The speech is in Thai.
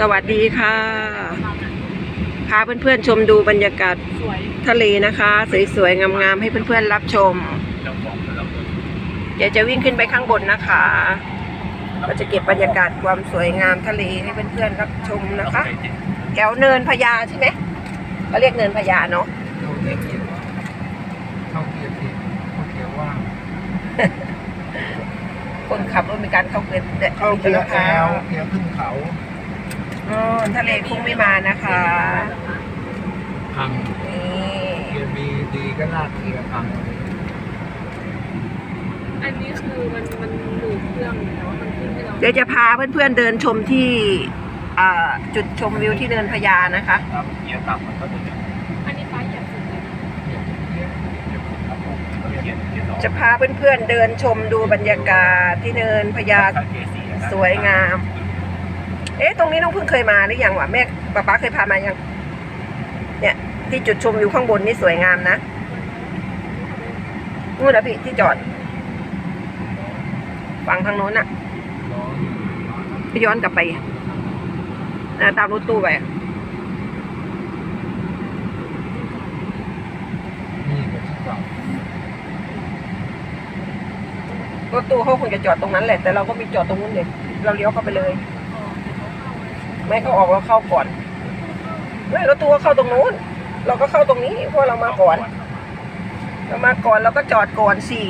สวัสดีค่ะ พาเพื่อนๆชมดูบรรยากาศทะเลนะคะ สวยๆงามๆให้เพื่อนๆรับชม เดี๋ยวจะวิ่งขึ้นไปข้างบนนะคะ ก็จะเก็บบรรยากาศความสวยงามทะเลให้เพื่อนๆรับชมนะคะแถวเนินพญาใช่ไหมก็เรียกเนินพญาเนาะคนขับรถมีการเข้าเกียร์เข้าเกียร์แอค่ะลเกียร์ขึ้นเขา อ๋อทะเลคงไม่มานะคะพังนี่เกียร์บีดีก็ลากเกียร์พังอันนี้คือมันมันหนูเครื่องแต่ว่ามันขึ้นให้เราเดี๋ยวจะพาเพื่อนๆเดินชมที่อ่าจุดชมวิวที่เนินพญานะคะถ้าเกียร์ต่ำมันก็จะเกียร์อันนี้ฟ้าเหยียบสุดเลยเกียร์เกียร์ครับผมก็เกียร์เกียร์สองจะพาเพื่อนๆเดินชมดูบรรยากาศที่เนินพญาถ้าเกียร์สี่นะสวยงาม เอ๊ะตรงนี้น้องเพิ่งเคยมาหรือยังวะแม่ป๊าป๊าเคยพามายัง เนี่ย ที่จุดชมวิวข้างบนนี่สวยงามนะนู่นนะพี่ที่จอดฝั่งทางโน้นอะร้อนไปย้อนกลับไปนะตามรถตู้ไปก็ที่เก่ารถตู้เขาคงจะจอดตรงนั้นแหละ แต่เราก็มีจอดตรงนู้นเลยเราเลี้ยวเข้าไปเลย ไม่เขาออกเราเข้าก่อนไม่รถตู้ก็เข้าตรงนู้น เราก็เข้าตรงนี้เพราะเรามาก่อน เรามาก่อนเราก็จอดก่อนสี่